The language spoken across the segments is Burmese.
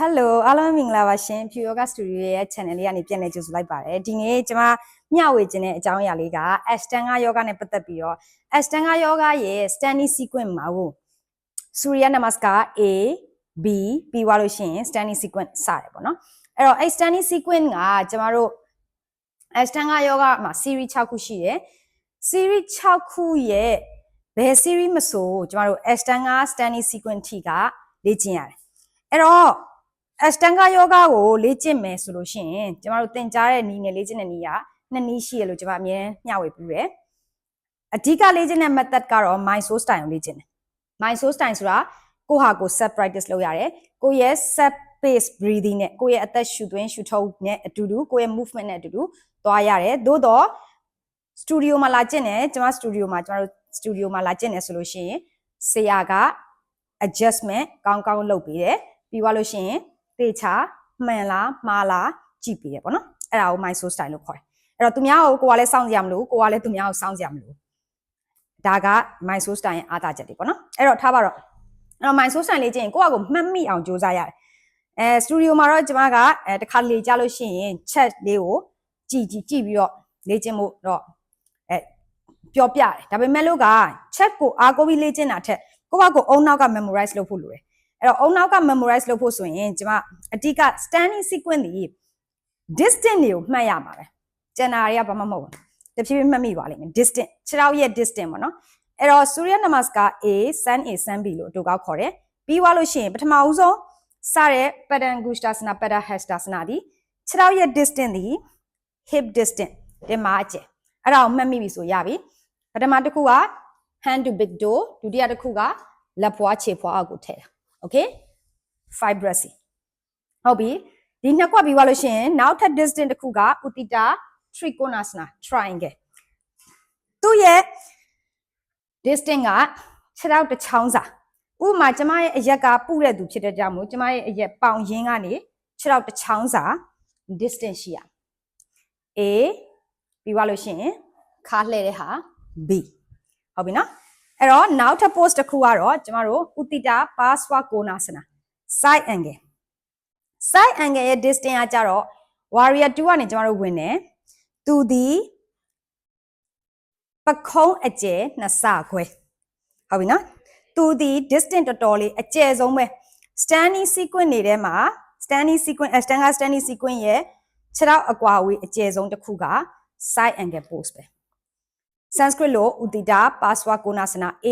Hello အားလုံးမင်္ဂလာပါရှင် Pure Yoga Studio ရဲ့ channel လေးကနေပြန်လည်ကြိုဆိုလိုက်ပါတယ်ဒီနေ့ကျွန်မမျှဝေခြင်းတဲ့အကြောင်းအရာလေးက Ashtanga Yoga နဲ့ပတ်သက်ပြီးတော့ Ashtanga Yoga ရဲ့ standing sequence မှာကို Surya Namaskar A B ပြီးသွားလို့ရှိရင် standing sequence စတယ်ပေါ့နော်အဲ့တော့အဲ့ standing sequence ကကျွန်မတို့ Ashtanga Yoga မှာ series 6ခုရှိတယ် series 6ခုရဲ့ဘယ် series မဆိုကျွန်မတို့ Ashtanga standing sequence ထိကလေ့ကျင့်ရတယ်အဲ့တော့ အစတန်ဂါယောဂကိုလေ့ကျင့်မယ်ဆိုလို့ရှိရင်ကျမတို့သင်ကြားတဲ့နည်းနဲ့လေ့ကျင့်တဲ့နည်းကနှစ်နည်းရှိရလို့ကျမအမြဲမျှဝေပြတယ်အဓိကလေ့ကျင့်တဲ့ method ကတော့ my soul style ကိုလေ့ကျင့်တယ် my soul style ဆိုတာကိုယ့်ဟာကိုယ် set practice လုပ်ရတယ်ကိုယ့်ရဲ့ set pace breathing နဲ့ကိုယ့်ရဲ့အသက်ရှူသွင်းရှူထုတ်နဲ့အတူတူကိုယ့်ရဲ့ movement နဲ့အတူတူသွားရတယ်သို့တော့ studio မှာလာကျင့်တယ်ကျမ studio မှာကျမတို့ studio မှာလာကျင့်တယ်ဆိုလို့ရှိရင်ဆရာက adjustment ကောင်းကောင်းလုပ်ပေးတယ်ပြီးသွားလို့ရှိရင် တေချာမှန်လားမှားလားကြည့်ပေးရပေါ့နော်အဲ့ဒါကို my soul style လို့ခေါ်တယ်အဲ့တော့သူများကိုကိုကလည်းစောင့်ကြရမလို့ကိုကလည်းသူများကိုစောင့်ကြရမလို့ဒါက my soul style ရဲ့အားသာချက်တွေပေါ့နော်အဲ့တော့ထားပါတော့အဲ့တော့ my soul style လေးကျရင်ကိုကကိုမှတ်မိအောင်ကြိုးစားရတယ်အဲစတူဒီယိုမှာတော့ကျွန်မကအဲတစ်ခါလေကြားလို့ရှိရင် chat လေးကိုကြည့်ကြည့်ကြည့်ပြီးတော့လေ့ကျင့်ဖို့တော့အဲပြောပြတယ်ဒါပေမဲ့လို့က chat ကိုအားကိုးပြီးလေ့ကျင့်တာထက်ကိုကကိုအုံနောက်က memorize လုပ်ဖို့လိုတယ် အဲ့တော့အုံနောက်က memorize လုပ်ဖို့ဆိုရင်ကျွန်မအဓိက standing sequence တွေ distance တွေကိုမှတ်ရမှာပဲကျန်တာတွေကဘာမှမဟုတ်ဘူးတဖြည်းဖြည်းမှတ်မိပါလိမ့်မယ် distance ခြေထောက်ရဲ့ distance ပေါ့နော်အဲ့တော့ Surya Namaskar A Sun A Sun B လို့အတူကောက်ခေါ်တယ်ပြီးသွားလို့ရှိရင်ပထမဦးဆုံးစတဲ့ Padangusthasana Padahastasana ဒီခြေထောက်ရဲ့ distance ဒီ hip distance ဒီမှာအကျယ်အဲ့ဒါကိုမှတ်မိပြီဆိုရပြီပထမတစ်ခုက hand to big toe ဒုတိယတစ်ခုကလက်ဖွားခြေဖွားအောက်ကိုထည့်တာ okay fibrous ဟုတ်ပြီဒီနှစ်ကွက်ပြီးသွားလို့ရှိရင်နောက်ထပ် distance တစ်ခုကဥတိတာ trikonasana triangle သူ့ရဲ့ distance ကခြေထောက်တစ်ချောင်းစာဥပမာကျမရဲ့အရက်ကပုတဲ့သူဖြစ်တဲ့ကြောင့်မို့ကျမရဲ့အရက်ပေါင်ရင်းကနေခြေထောက်တစ်ချောင်းစာ distance ရှိရ A ပြီးသွားလို့ရှိရင်ခါလှဲ့တဲ့ဟာ B ဟုတ်ပြီနော် အဲ့တော့နောက်ထပ် post တစ်ခုကတော့ကျမတို့ဥတိတာ paswa konasana side angle side angle ရဲ့ distance ကကြတော့ warrior 2ကနေကျမတို့ဝင်တယ်သူဒီပခုံးအကျယ်နှစ်ဆခွဲဟုတ်ပြီနော်သူဒီ distance တော်တော်လေးအကျယ်ဆုံးပဲ standing sequence တွေထဲမှာ standing sequence stanga standing sequence ရဲ့ခြေထောက်အကွာအဝေးအကျယ်ဆုံးတစ်ခုက side angle pose ပဲ Sanskrit လို့ဥတိတာပါစဝကုနာစနာ A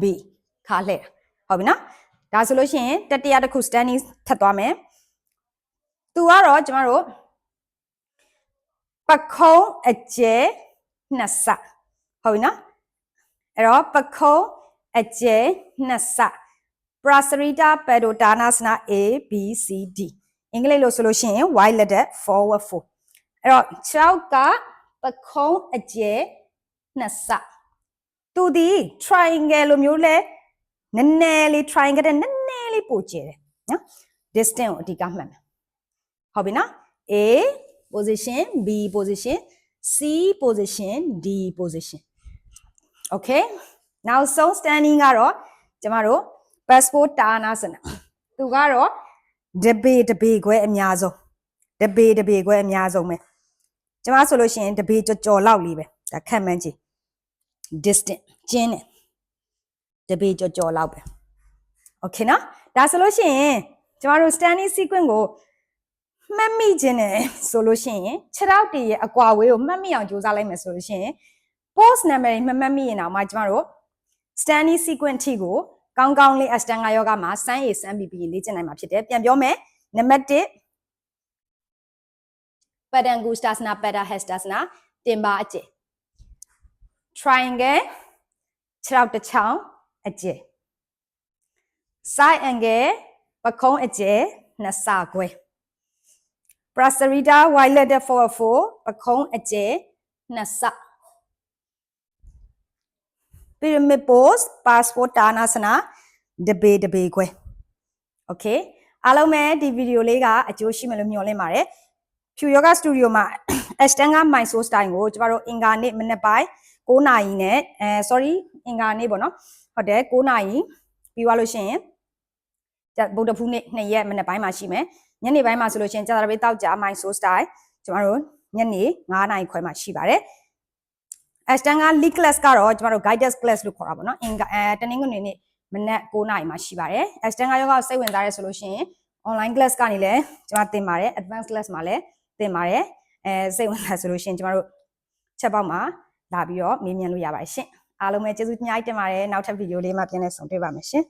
B ခါလှဲ့ဟုတ်ပြီနော်ဒါဆိုလို့ရှိရင်တတိယတစ်ခု standing ထပ်သွားမယ်သူကတော့ကျမတို့ပခုံးအကျဲနှစ်ဆဟုတ်ပြီနော်အဲ့တော့ပခုံးအကျဲနှစ်ဆ Prasarita Padottanasana A B C D အင်္ဂလိပ်လို့ဆိုလို့ရှိရင် Y letter forward 4အဲ့တော့6က ပခုံးအကျဲနှစ်ဆသူဒီ triangle လိုမျိုးလဲနည်းနည်းလေး triangle တဲ့နည်းနည်းလေးပိုကျဲတယ်နော် distance ကိုအဓိကမှတ်မယ်ဟုတ်ပြီနော် A position B position C position D position okay နောက်ဆုံး standing ကတော့ကျမတို့ passport တာနာစနသူကတော့တပေတပေခွဲအများဆုံးတပေတပေခွဲအများဆုံးပဲ ကျမဆိုလို့ရှိရင်တပေကြော်ကြော်လောက်လေးပဲဒါခက်မှန်းကြည့် distant ကျင်းတယ်တပေကြော်ကြော်လောက်ပဲ okay နော်ဒါဆိုလို့ရှိရင်ကျမတို့ standing sequence ကိုမှတ်မိခြင်းနဲ့ဆိုလို့ရှိရင်ခြေထောက်တည်းရဲ့အကွာဝေးကိုမှတ်မိအောင်ကြိုးစားလိုက်မယ်ဆိုလို့ရှိရင် post number တွေမမှတ်မိရင်တော့မှကျမတို့ standing sequence ထိကိုကောင်းကောင်းလေး Ashtanga Yoga မှာစမ်းရည်စမ်းပြီးပြီးလေ့ကျင့်နိုင်မှာဖြစ်တယ်ပြန်ပြောမယ်နံပါတ်1 Padangusthasana Padahastasana တင်ပါအကျယ် triangle ခြေထောက်တစ်ချောင်းအကျယ် side angle ပခုံးအကျယ်နှစ်ဆခွဲ Prasarita violet 44ပခုံးအကျယ်နှစ်ဆ pyramid pose passport တာနာစနာတပေတပေခွဲ okay အားလုံးပဲဒီဗီဒီယိုလေးကအကျိုးရှိမယ်လို့မျှော်လင့်ပါတယ် ဖြူယောဂစတူဒီယိုမှာ Ashtanga My Soul Style ကိုကျမတို့အင်္ဂါနေ့မနေ့ပိုင်း9နာရီနဲ့အဲ sorry အင်္ဂါနေ့ပေါ့နော်ဟုတ်တယ်9နာရီပြီးသွားလို့ရှိရင်ကျဗုဒ္ဓဖူးနေ့2ရက်မနေ့ပိုင်းမှာရှိမယ်ညနေပိုင်းမှာဆိုလို့ရှိရင်ကြာသပတေးတောက်ကြ my soul style ကျမတို့ညနေ9နာရီခွဲမှာရှိပါတယ် Ashton က lead class ကတော့ကျမတို့ guidance class လို့ခေါ်တာပေါ့နော်အင်္ဂအဲတနင်္ဂနွေနေ့မနက်9နာရီမှာရှိပါတယ် Ashton ကယောဂကိုစိတ်ဝင်စားရဲဆိုလို့ရှိရင် online class ကနေလည်းကျမသင်ပါတယ် advanced class မှာလည်း သင်ပါတယ်အဲစိတ်ဝင်စားဆိုလို့ရှိရင်ကျမတို့ချက်ပေါက်မှာလာပြီးတော့မေးမြန်းလို့ရပါတယ်ရှင်အားလုံးပဲကျေးဇူးအများကြီးတင်ပါတယ်နောက်ထပ်ဗီဒီယိုလေးမှာပြန်လည်ဆုံတွေ့ပါမယ်ရှင်